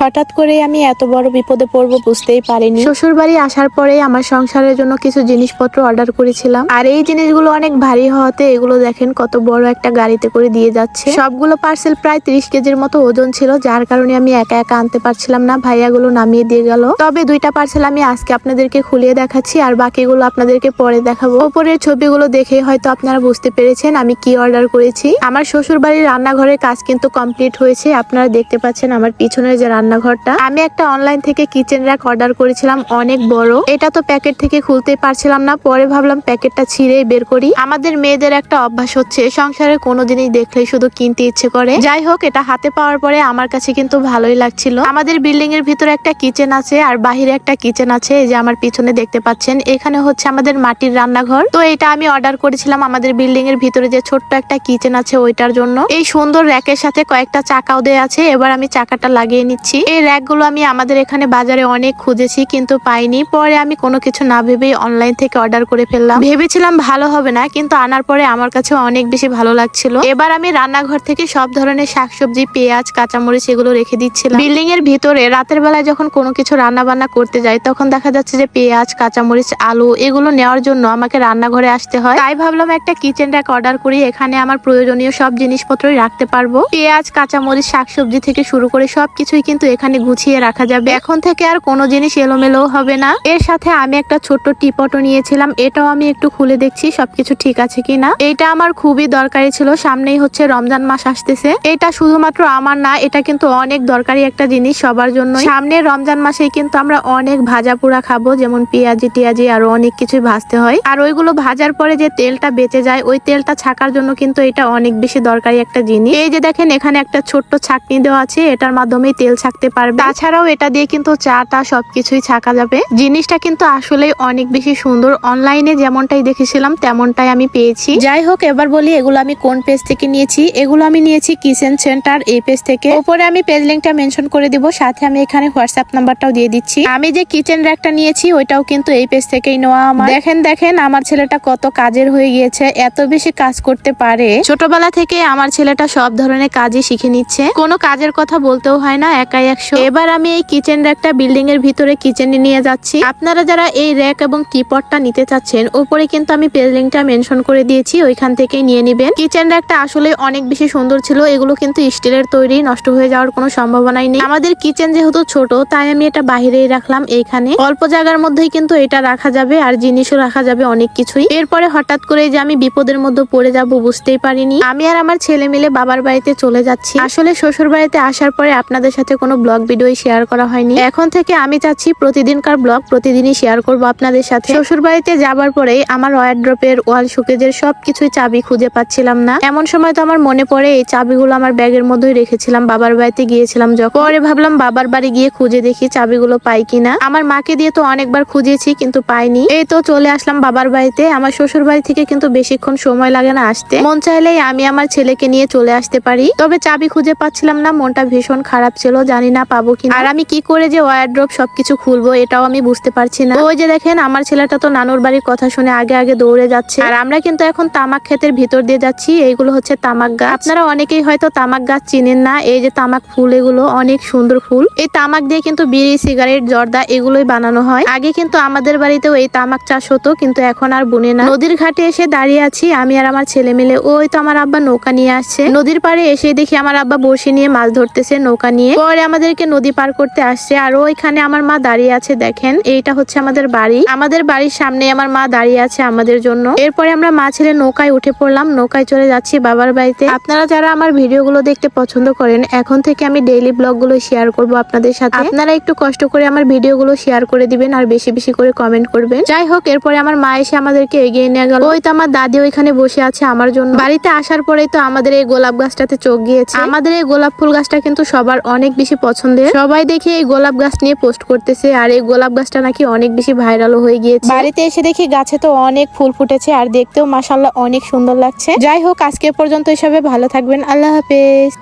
হঠাৎ করে আমি এত বড় বিপদে পড়ব বুঝতেই পারিনি। শ্বশুর বাড়ি আসার পরে আমার সংসারের জন্য কিছু জিনিসপত্র অর্ডার করেছিলাম। আর এই জিনিসগুলো অনেক ভারী হওয়াতে এগুলো দেখেন কত বড় একটা গাড়িতে করে দিয়ে যাচ্ছে। সবগুলো পার্সেল প্রায় ত্রিশ কেজির মতো ওজন ছিল, যার কারণে আমি একা একা আনতে পারছিলাম না, ভাইয়াগুলো নামিয়ে দিয়ে গেল। তবে দুইটা পার্সেল আমি আজকে আপনাদেরকে খুলিয়ে দেখাচ্ছি, আর বাকিগুলো আপনাদেরকে পরে দেখাবো। উপরের ছবিগুলো দেখে হয়তো আপনারা বুঝতে পেরেছেন আমি কি অর্ডার করেছি। আমার শ্বশুর বাড়ির রান্নাঘরের কাজ কিন্তু কমপ্লিট হয়েছে, আপনারা দেখতে পাচ্ছেন আমার পিছনের যে রান্নাঘরটা। আমি একটা অনলাইন থেকে কিচেন র্যাক অর্ডার করেছিলাম, অনেক বড়। এটা তো প্যাকেট থেকে খুলতেই পারছিলাম না, পরে ভাবলাম প্যাকেটটা ছিঁড়েই বের করি। আমাদের মেয়েদের একটা অভ্যাস হচ্ছে, সংসারে কোনো জিনিস দেখলেই শুধু কিনতে ইচ্ছে করে। যাই হোক, এটা হাতে পাওয়ার পরে আমার কাছে কিন্তু ভালোই লাগছিল। আমাদের বিল্ডিং এর ভিতরে একটা কিচেন আছে, আর বাহিরে একটা কিচেন আছে যে আমার পিছনে দেখতে পাচ্ছেন। এখানে হচ্ছে আমাদের মাটির রান্নাঘর। তো এটা আমি অর্ডার করেছিলাম আমাদের বিল্ডিং এর ভিতরে যে ছোট্ট একটা কিচেন আছে ওইটার জন্য। এই সুন্দর র্যাকের সাথে কয়েকটা চাকাও দেওয়া আছে, এবার আমি চাকাটা লাগিয়ে নিচ্ছি। এই র্যাকগুলো আমি আমাদের এখানে বাজারে অনেক খুঁজেছি কিন্তু পাইনি। পরে আমি কোনো কিছু না ভেবেই অনলাইন থেকে অর্ডার করে ফেললাম। ভেবেছিলাম ভালো হবে না কিন্তু আনার পরে আমার কাছে অনেক বেশি ভালো লাগছিল। এবার আমি রান্নাঘর থেকে সব ধরনের শাকসবজি, পেঁয়াজ, কাঁচামরিচ এগুলো রেখে দিচ্ছিলাম। বিল্ডিং এর ভিতরে রাতের বেলায় যখন কোনো কিছু রান্না বান্না করতে যাই তখন দেখা যাচ্ছে যে পেঁয়াজ, কাঁচামরিচ, আলু এগুলো নেওয়ার জন্য আমাকে রান্নাঘরে আসতে হয়। তাই ভাবলাম একটা কিচেন র্যাক অর্ডার করি। এখানে আমার প্রয়োজনীয় সব জিনিসপত্রই রাখতে পারব। পেঁয়াজ, কাঁচামরিচ, শাকসবজি থেকে শুরু করে সবকিছুই কিন্তু এখানে গুছিয়ে রাখা যাবে। এখন থেকে আর কোনো জিনিস এলোমেলো হবে না। এর সাথে আমি একটা ছোট্ট টিপটও নিয়েছিলাম। এটাও আমি একটু খুলে দেখছি, সবকিছু ঠিক আছে কিনা। এটা আমার খুবই দরকারি ছিল। সামনেই হচ্ছে রমজান মাস আসতেছে। এটা শুধুমাত্র আমার না, এটা কিন্তু অনেক দরকারি একটা জিনিস সবার জন্য সামনে রমজান মাসেই কিন্তু আমরা অনেক ভাজা পোড়া খাব, যেমন পেঁয়াজি টিয়াজি, আরও অনেক কিছুই ভাজতে হয়। আর ওইগুলো ভাজার পরে যে তেলটা বেঁচে যায়, ওই তেলটা ছাকার জন্য কিন্তু এটা অনেক বেশি দরকারি একটা জিনিস। এই যে দেখেন, এখানে একটা ছোট্ট ছাকনি দেওয়া আছে। এটার মাধ্যমে তেল ছাকতে পারবে। তাছাড়াও এটা দিয়ে কিন্তু চা টা সবকিছুই ছাকা যাবে। জিনিসটা কিন্তু আসলে অনেক বেশি সুন্দর। অনলাইনে যেমনটাই দেখেছিলাম, তেমনটাই আমি পেয়েছি। যাই হোক, এবার বলি এগুলো আমি কোন পেজ থেকে নিয়েছি? এগুলো আমি নিয়েছি কিচেন সেন্টার, এই পেজ থেকে। উপরে আমি পেজ লিঙ্কটা মেনশন করে দিব, সাথে আমি এখানে হোয়াটসঅ্যাপ নাম্বারটাও দিয়ে দিচ্ছি। আমি যে কিচেন র্যাকটা নিয়েছি, ওইটাও কিন্তু এই পেজ থেকেই নেওয়া আমার। দেখেন দেখেন, আমার ছেলেটা কত কাজের হয়ে গিয়েছে, এত বেশি কাজ করতে পারে। ছোটবেলা থেকে আমার ছেলেটা সব ধরনের কাজই শিখে নিচ্ছে। কোনো কাজের কথা বলতেও হয় না একাই একশো। এবার আমি এই কিচেন র্যাকটা বিল্ডিং এর ভিতরে কিচেনে নিয়ে যাচ্ছি। আপনারা যারা এই র্যাক এবং টিপটটা নিতে চাচ্ছেন, উপরে কিন্তু আমি পেজ মেনশন করে দিয়েছি, ওইখান থেকেই নিয়ে নিবেন। কিচেন র্যাকটা আসলে অনেক বেশি সুন্দর ছিল, এগুলো কিন্তু স্টিলের তৈরি, নষ্ট হয়ে যাওয়ার কোনো সম্ভাবনাই নেই। আমাদের কিচেন যেহেতু ছোট, তাই আমি এটা বাহিরেই রাখলাম এইখানে। অল্প জায়গার মধ্যেই কিন্তু এটা রাখা যাবে, আর জিনিসও রাখা যাবে অনেক কিছুই। এরপরে হঠাৎ করে যে আমি বিপদের মধ্যে পড়ে যাব, বুঝতেই পারিনি। আমি আর আমার ছেলে মিলে বাবার বাড়িতে চলে যাচ্ছি। আসলে শ্বশুর বাড়িতে আসার পরে আপনাদের সাথে কোনো ব্লগ ভিডিও শেয়ার করা হয়নি। এখন থেকে আমি চাচ্ছি প্রতিদিনকার ব্লগ প্রতিদিনই শেয়ার করব আপনাদের সাথে। শ্বশুর বাড়িতে যাবার পরেই আমার ওয়ারড্রপের ওয়াল শোকেজের সবকিছুই চাবি খুঁজে পাচ্ছিলাম না। এমন সময় তো আমার মনে পড়ে, এই চাবিগুলো আমার ব্যাগের মধ্যেই রেখেছিলাম, বাবার বাড়িতে গিয়েছিলাম যখন। পরে ভাবলাম বাবার বাড়ি গিয়ে খুঁজে দেখি চাবিগুলো পাই কিনা। আমার মাকে দিয়ে তো অনেকবার খুঁজেছি, কিন্তু পাইনি। এই তো চলে আসলাম বাবার বাড়িতে। আমার শ্বশুর বাড়ি থেকে কিন্তু বেশিক্ষণ সময় লাগে না আসতে। মন চাইলেই আমি আমার ছেলেকে নিয়ে চলে আসতে পারি। তবে চাবি খুঁজে পাচ্ছিলাম না, মনটা ভীষণ খারাপ ছিল জানি না পাবো কি আর আমি কি করে যে ওয়ারড্রপ সবকিছু খুলবো এটাও আমি বুঝতে পারছি না। ওই যে দেখেন আমার ছেলেটা তো নানুর বাড়ির কথা শুনে আগে আগে দৌড়ে যাচ্ছে। আর আমরা কিন্তু এখন তামাক ক্ষেতের ভিতর দিয়ে যাচ্ছি এইগুলো হচ্ছে তামাক গাছ। আপনারা অনেকেই হয়তো তামাক গাছ চিনেন না এই যে তামাক ফুল এগুলো অনেক সুন্দর ফুল। এই তামাক দিয়ে কিন্তু বিড়ি সিগারেট জর্দা এগুলোই বানানো হয়। আগে কিন্তু আমাদের বাড়িতেও এই তামাক চাষ হতো কিন্তু এখন আর বুনে না। নদীর ঘাটে এসে দাঁড়িয়ে আছি আমি আর আমার ছেলে মিলে। ওই তো আমার আব্বা নৌকা নিয়ে আসছে। নদীর পাড়ে এসে দেখি আমার আব্বা বসে নিয়ে মাছ ধরতেছে নৌকা নিয়ে। পরে আমাদেরকে নদী পার করতে আসছে। আর ওইখানে আমার মা দাঁড়িয়ে আছে, দেখেন। এইটা হচ্ছে আমাদের বাড়ি। আমাদের বাড়ির সামনে আমার মা দাঁড়িয়ে আছে আমাদের জন্য। এরপরে আমরা মা ছেলে নৌকায় উঠে পড়লাম। নৌকায় চলে যাচ্ছি বাবার বাড়িতে। আপনারা যারা আমার ভিডিওগুলো দেখতে পছন্দ করেন, এখন থেকে আমি ডেইলি ব্লগগুলো শেয়ার করব আপনাদের সাথে। আপনারা একটু কষ্ট করে আমার ভিডিওগুলো শেয়ার করে দিবেন আর বেশি বেশি করে কমেন্ট করবেন। যাই হোক, এরপরে আমার মা এসে আমাদেরকে এগিয়ে নিয়ে গেল। ওই তো আমার দাদি ওইখানে বসে আছে আমার জন্য। বাড়িতে আসার পরেই তো আমাদের এই গোলাপ গাছটাতে চোখ গিয়েছে। আমাদের এই গোলাপ ফুল গাছটা কিন্তু সবার অনেক বেশি পছন্দের। সবাই দেখে এই গোলাপ গাছ নিয়ে পোস্ট করতেছে আর এই গোলাপ গাছটা নাকি অনেক বেশি ভাইরালও হয়ে গিয়েছে। বাড়িতে এসে দেখি গাছে তো অনেক ফুল ফুটেছে আর দেখতেও মাসাল্লাহ অনেক সুন্দর লাগছে। যাই হোক, আজকে পর্যন্ত হিসাবে ভালো থাকবেন। আল্লাহ হাফেজ।